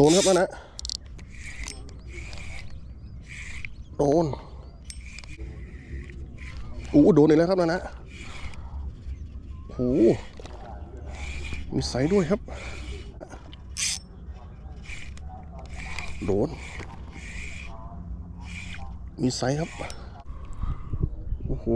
โดนครับนะนะโดนโอ้โดนอีกแล้วครับนะนะโหมีไซส์ด้วยครับ โดน มีไซส์ครับ โอ้โห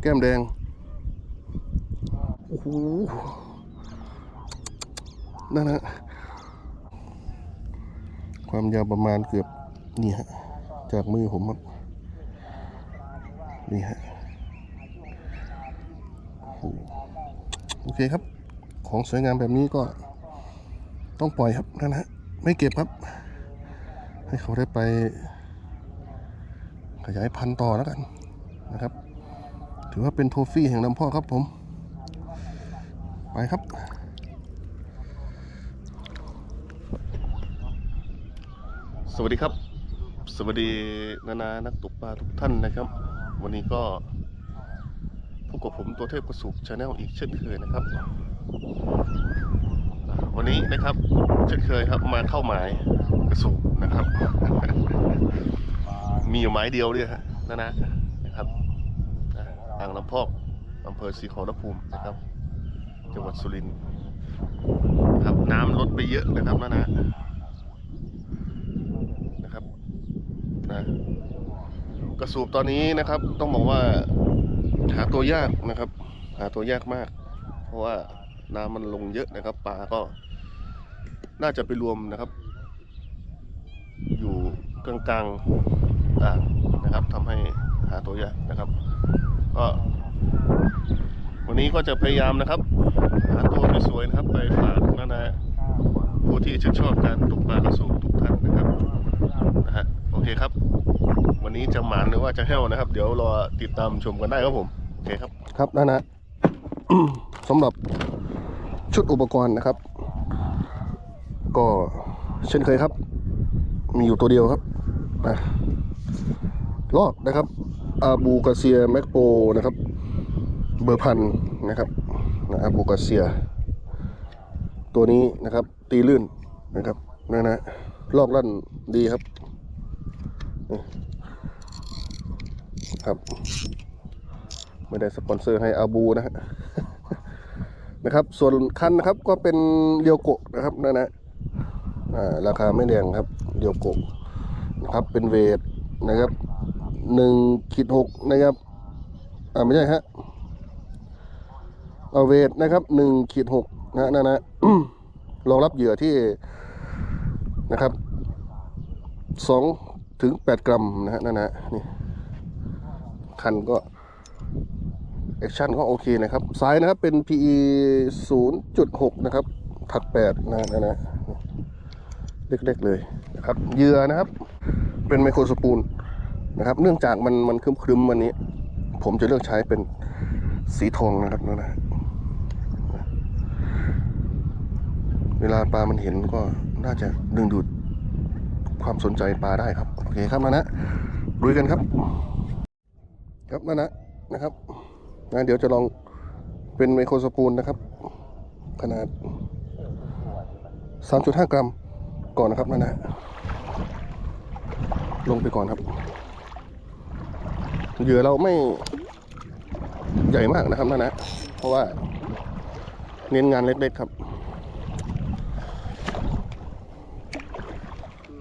แก้มแดง โอ้โห นั่นฮะความยาวประมาณเกือบนี่ฮะจากมือผมครับนี่ฮะโอ้โหโอเคครับ ของสวยงามแบบนี้ก็ต้องปล่อยครับนั่นฮะไม่เก็บครับ ให้เขาได้ไปขยายพันธุ์ต่อแล้วกันนะครับ ถือว่าเป็นโทฟี่แห่งลำพ่อครับผม ไปครับ สวัสดีครับ สวัสดีนานานักตกปลาทุกท่านนะครับ วันนี้ก็พบกับผมตัวเทพกระสุกชาแนลอีกเช่นเคยนะครับ วันนี้นะครับเช่นเคยครับมาเข้าหมายกระสุกนะครับ มีอยู่หมายเดียวด้วยฮะนานานะครับอ่าอ่างลำพอกอำเภอศรีขอรภูมินะครับ จังหวัดสุรินทร์ครับน้ำลดไปเยอะนะครับนานานะครับนะ กระสูบตอนนี้นะครับ ต้องบอกว่าหาตัวยากนะครับ หาตัวยากมาก เพราะว่าน้ำมันลงเยอะนะครับปลาก็ น่าจะไปรวมนะครับ อยู่กลางๆอ่างนะครับทำให้หาตัวยากนะครับ ก็ วันนี้ก็จะพยายามนะครับ หาตัวสวยๆนะครับ ไปฝากนะนะผู้ที่ชื่นชอบการตกปลากระสูงทุกท่านนะครับนะฮะโอเคครับ วันนี้จะหมานหรือว่าจะแห้วนะครับ เดี๋ยวรอติดตามชมกันได้ครับผมโอเคครับครับนะนนะสำหรับชุดอุปกรณ์นะครับ ก็เช่นเคยครับ มีอยู่ตัวเดียวครับนะรอบนะครับอาบูกาเซียแมกโปนะครับ เบอร์พันนะครับอาบูกาเซีย ตัวนี้นะครับ ตีลื่นนะครับนะนะลอกลั่นดีครับ ครับ ไม่ได้สปอนเซอร์ให้อาบูนะฮะนะครับ ส่วนคันนะครับก็เป็นเรียวโกะนะครับนั่นนะราคาไม่แรงครับเรียวโกะนะครับเป็นเวทนะครับหนึ่งขีดหกนะครับอ่าไม่ใช่ฮะเอาเวทนะครับหนึ่งขีดหกนะฮะนั่นนะรองรับเหยื่อที่นะครับสองถึงแปดกรัมนะฮะนั่นนะนี่ คันก็แอคชั่นก็โอเคนะครับไซส์นะครับเป็น PE 0.6 นะครับ ถัด8นะนะนะเล็กๆเลยนะครับเหยื่อนะครับ เป็นไมโครสปูลนะครับ เนื่องจากมันมันครึมๆวันนี้ ผมจะเลือกใช้เป็นสีทองนะครับนะนะเวลาปลามันเห็นก็น่าจะดึงดูดความสนใจปลาได้ครับ โอเคครับนะนะลุยกันครับ ครับนะนะนะครับนะเดี๋ยวจะลองเป็นไมโครสปูลนะครับ ขนาด 3.5 กรัมก่อนนะครับนั่นนะลงไปก่อนครับเหยื่อเราไม่ใหญ่มากนะครับนั่นนะเพราะว่าเน้นงานเล็กๆครับ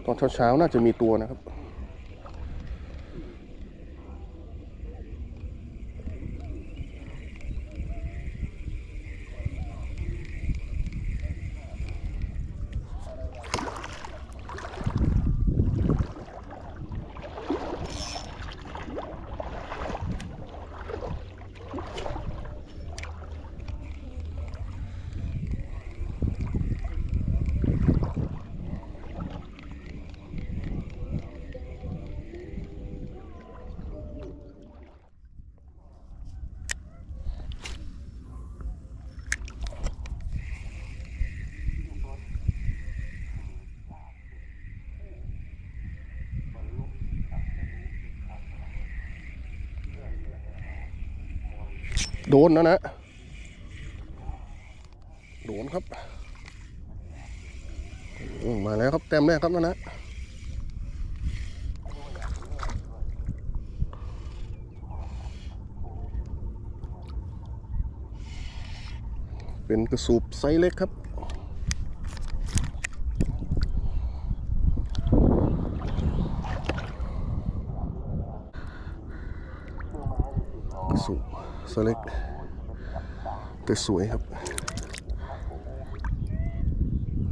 ตอนเช้าๆน่าจะมีตัวนะครับ โดนนะนะ โดนครับ มาแล้วครับแต้มแรกครับนั่นะเป็นกระสูบไซส์เล็กครับ กระสูบ สเล็ก แต่สวยครับ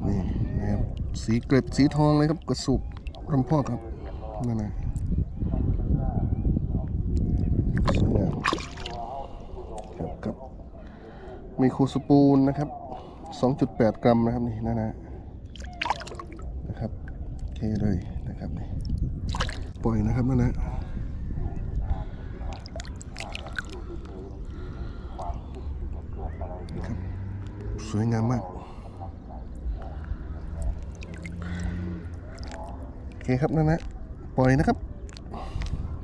นี่นะครับสีเกล็ดสีทองเลยครับ กระสุบรำพ่อครับ นั่นนะสวยงามครับกับมโครสปูนนะครับ 2.8 กรัมนะครับนี่นั่นนะนะครับโอเคเลยนะครับนี่ปล่อยนะครับนั่นนะนะครับส วยงามมาก โอเคครับนั่นนะ ปล่อยนะครับ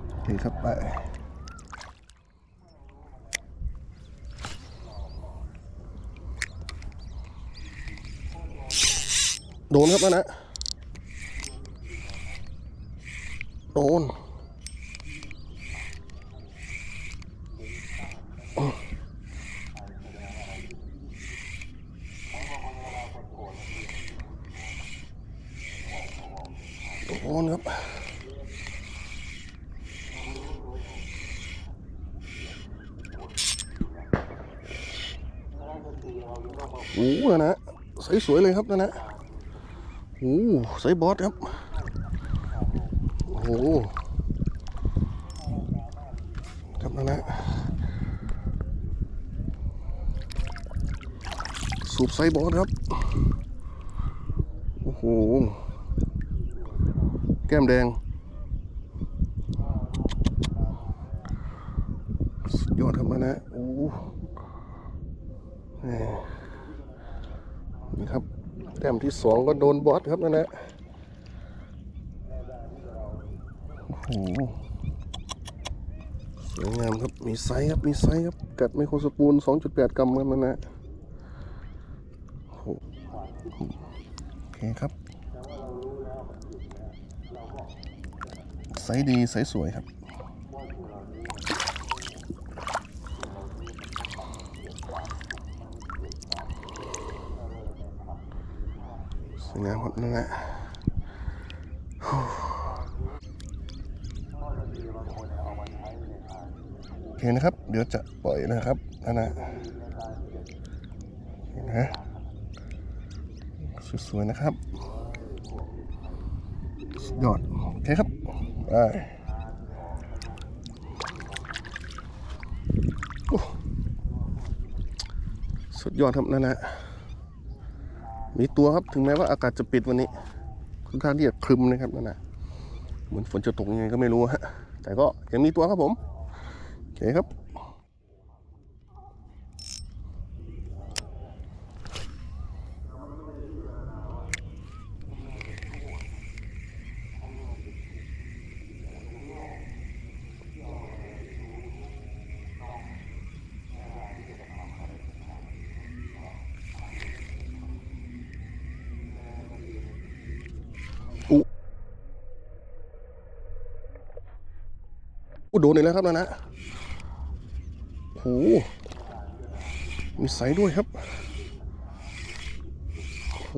โอเคครับไปโดนครับนั่นนะโดนโดนครับ โอ้โหนะใสสวยเลยครับนะนะโอ้ใสบอสครับ โอ้ครับนะนะสูบไซบอสครับ โอ้โห แก้มแดง สุดยอดครับนะนะโอ้โหแหม่นี่ครับ แต้ม ที่สองก็โดนบอสครับนั่นแหละโอ้โหสวยงามครับ มีไซส์ครับ มีไซส์ครับ กัดไมโครสปูน 2.8 กรัมครับนั่นแหละโอ้โหโอเคครับ ไซส์ดี ไซส์สวยครับ สวยงามครับนั่นแหละโอเคนะครับ เดี๋ยวจะปล่อยนะครับนั่นนะนะสวยๆนะครับยอดโอเคครับไปสุดยอดครับนั่นนะ มีตัวครับถึงแม้ว่าอากาศจะปิดวันนี้ค่อนข้างที่จะครึมนะครับนั่นนะเหมือนฝนจะตกยังไงก็ไม่รู้ฮะแต่ก็ยังมีตัวครับผมโอเคครับ อู้โดนอีกแล้วครับนั่นนะโอ้โหมีไซส์ด้วยครับโอ้โห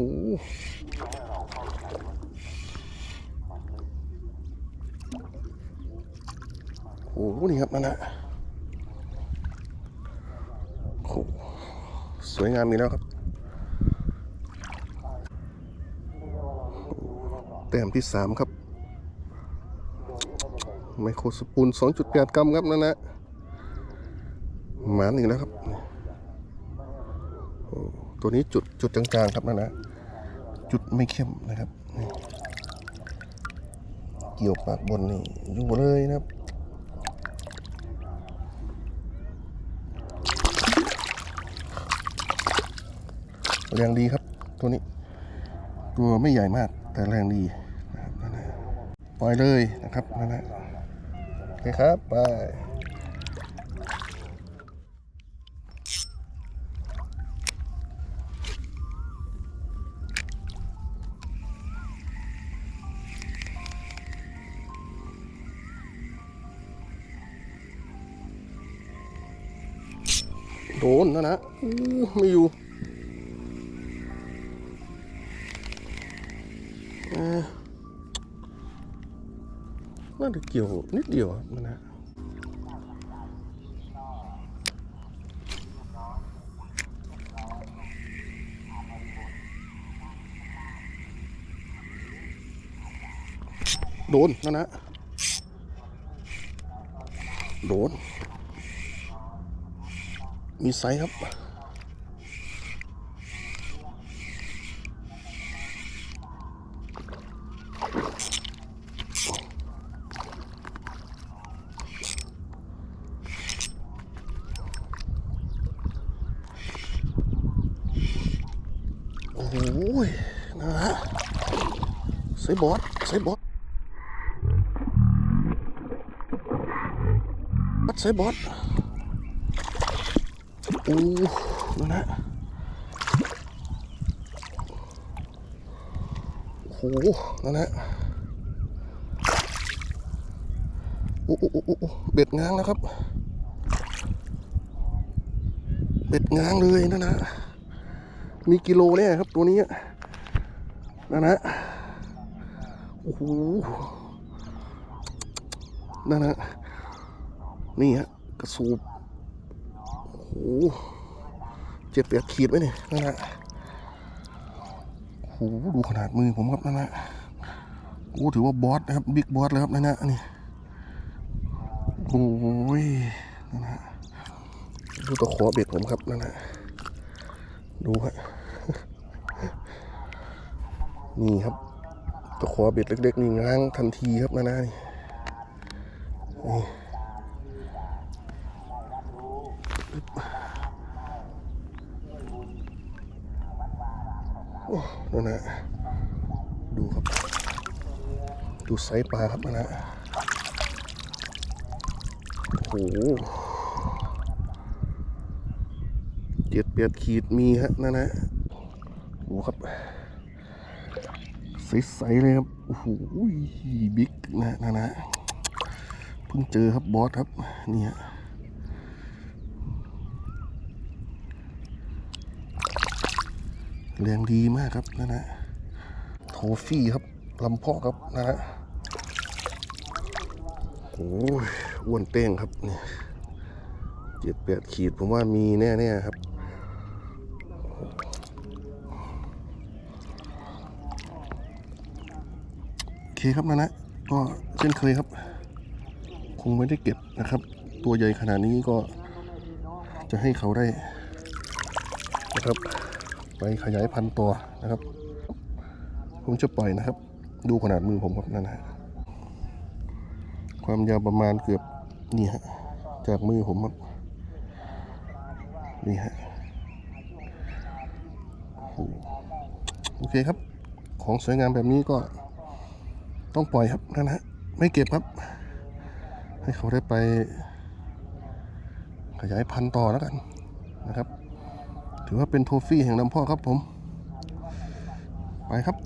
โอ้โหนี่ครับนั่นนะโอ้โหสวยงามมีแล้วครับ แต้มที่สามครับ ไมโครสปูน2.8 กรัมครับนั่นนะหมานอีกแล้วครับ ตัวนี้จุดจุดกลางๆครับนั่นนะ จุดไม่เข้มนะครับ เกี่ยวปากบนนี่อยู่เลยนะครับแรงดีครับ ตัวนี้ ตัวไม่ใหญ่มากแต่แรงดีนะครับนั่นนะปล่อยเลยนะครับนั่นนะโอ เลครับ ไปโดนนะนะไม่อยู่ น่าจะเกี่ยวนิดเดียวครันนะโดนนะนนะโดน มีไซครับ โอ้โหนะฮะ ไซส์บอสไซส์บอสไซส์บอสโอ้นั่นนะโอ้โหนั่นนะโอ้โอ้โอ้โอ้โอ้เบ็ดง้างแล้วครับ เบ็ดง้างเลยนั่นนะ มีกิโลเนี่ยครับตัวนี้นั่นนะ โอ้โหนั่นนะนี่ฮะกระสูบโอ้โหเจ็ดแปดขีดไว้เนี่ยนั่นแหละโอ้โหดูขนาดมือผมครับนั่นแหละโอ้ถือว่าบอสนะครับบิ๊กบอสแล้วครับนั่นนะนี่โอ้ยนั่นนะดูตะขอเบ็ดผมครับนั่นนะดูฮะนี่ครับ ตะขอเบ็ดเล็กๆนี่ง้างทันทีครับนั่นะนี่นี่โอ้นั่นนะดูครับ ดูไซส์ปลาครับนั่นะโอ้โหเจ็ดเปียดขีดมีฮะนั่นนะดูครับ ใสๆเลยครับ โอ้โหบิ๊กนะนั่นะเพิ่งเจอครับบอสครับ นี่ฮะแรงดีมากครับนั่นะโทฟี่ครับลำพ่อครับนะฮะโอ้ยอ้วนเป้งครับเนี่ยเจ็ดแปดขีดผมว่ามีแน่ๆครับ เคครับนะนะก็เช่นเคยครับ คงไม่ได้เก็บนะครับ ตัวใหญ่ขนาดนี้ก็จะให้เขาได้นะครับ ไปขยายพันธุ์ตัวนะครับผมจะปล่อยนะครับ ดูขนาดมือผมครับนั่นนะฮะความยาวประมาณเกือบนี่ฮะจากมือผมครับนี่ฮะโอเคครับ ของสวยงามแบบนี้ก็ ต้องปล่อยครับนั่นฮะไม่เก็บครับ ให้เขาได้ไปขยายพันธุ์ต่อแล้วกันนะครับ ถือว่าเป็นโทฟี่แห่งลำพ่อครับผม ไปครับ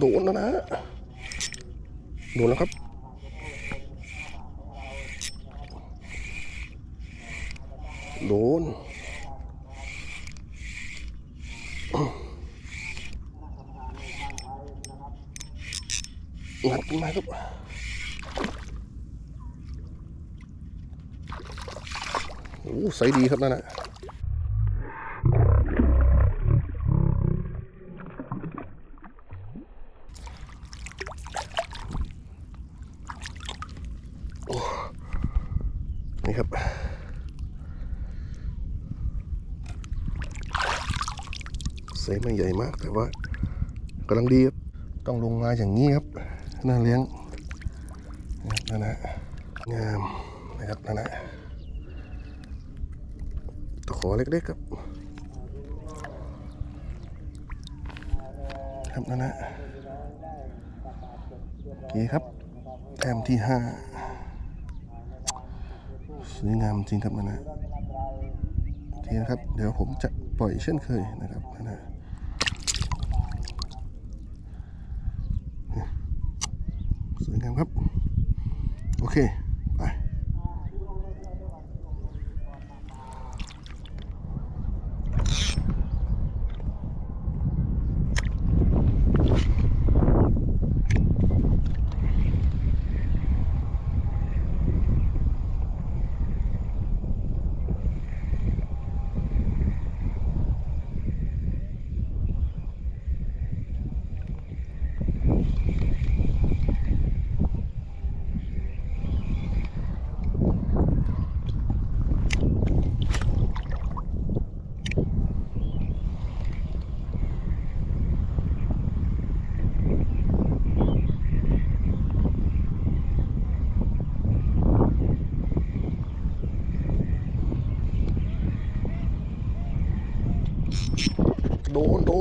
โดนแล้วนะ โดนแล้วครับ โดน งัดขึ้นมาครับโอ้ใสดีครับนั่นนะ นี่ครับ ไม่ใหญ่มาก แต่ว่ากำลังดีครับต้องลงมาอย่างนี้ครับน่าเลี้ยงนะนะงามนะครับนั่นะตะขอเล็กๆครับครับนั่นะโอเคครับแต้มที่ห้าสวยงามจริงครับนั่นนะโอเคนะครับ เดี๋ยวผมจะปล่อยเช่นเคยนะครับนั่นนะ วยงามครับ โอเค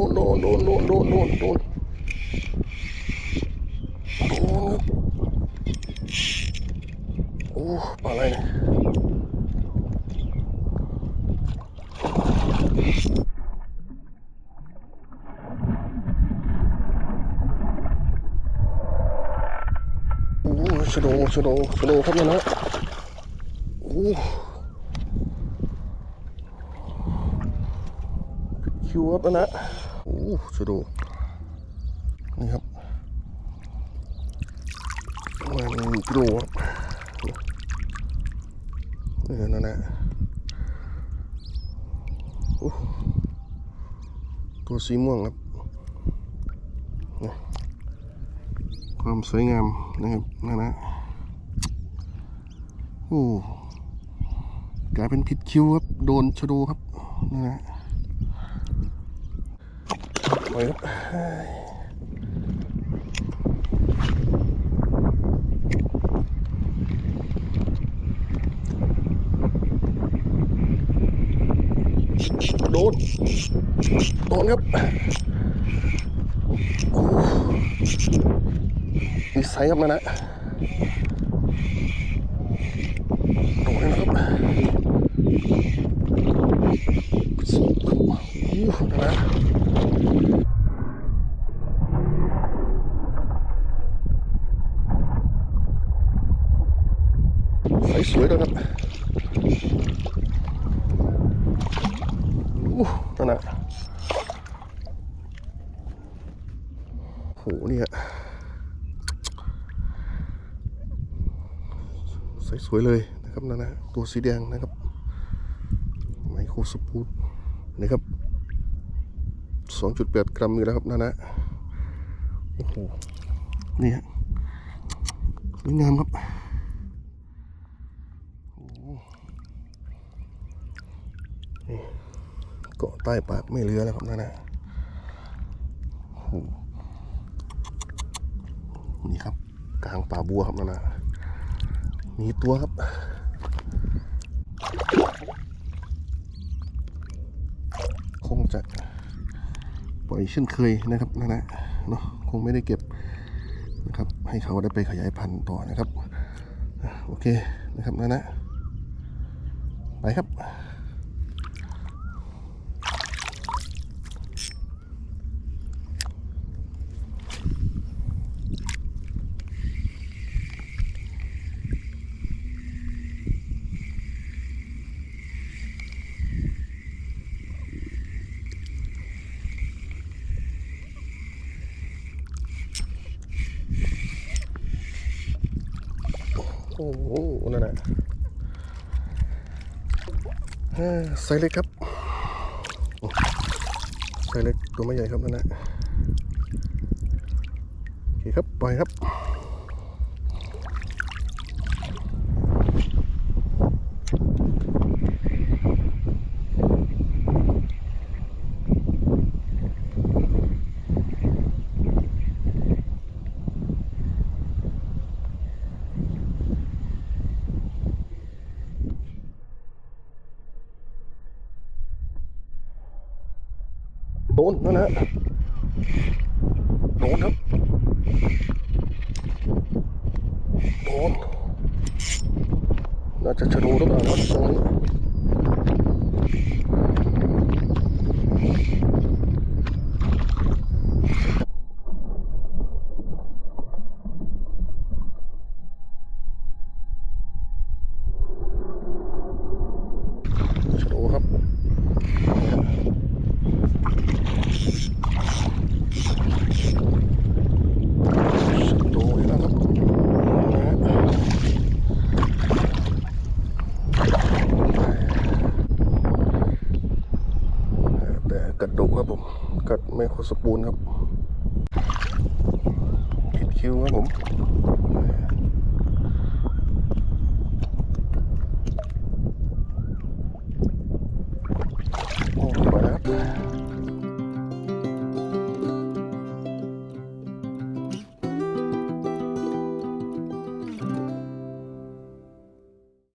นโนโดนโดนโดนโดนโดนโอ้ปลาอะไรเนี่ยสโลสโลสโลครันี่ยนะโอ้คิวอัพนะ อ้ชะโดนี่ครับมาณหนึ่งกิโลครับนี่นั่นนะโอ้ตัวสีม่วงครับ ความสวยงามนะครับนั่นนะโอ้กลายเป็นผิดคิวครับ โดนชะโดครับนั่นนะ ไปครับโดน โดนครับมีไซส์ครับนั่นะโดนนะครับโอ้นั่นนะ สสวยด้วยครับอู้นั่นน่ะโหเนี่ยใสสวยเลยนะครับนั่นนะตัวสีแดงนะครับไมโครสปูดนะครับ 2.8 กรัมอยู่แล้วครับนั่นนะโอ้โหนี่ฮะสวยงามครับเกาะใต้ปากไม่เลือแล้วครับนั่นนะโอ้โหนี่ครับ กลางป่าบัวครับนั่นนะมีตัวครับ คงจะปล่ อยเช่นเคยนะครับนั่นะเนาะคงไม่ได้เก็บนะครับ ให้เขาได้ไปขยายพันธุ์ต่อนะครับ โอเคนะครับนั่นนะไปครับ โอ้นั่นแหละไซส์เล็กครับไซส์เล็กตัวไม่ใหญ่ครับนั่นแหละโอเคครับปล่อยครับ โดนนั่นนะโดนครับโดนน่าจะชะโดหรือเปล่าวะตรงนี้ชะโดครับ ชะโดอีกแล้วครับนะฮะ แต่กัดดุครับผม กัดไมโครส ปูนครับ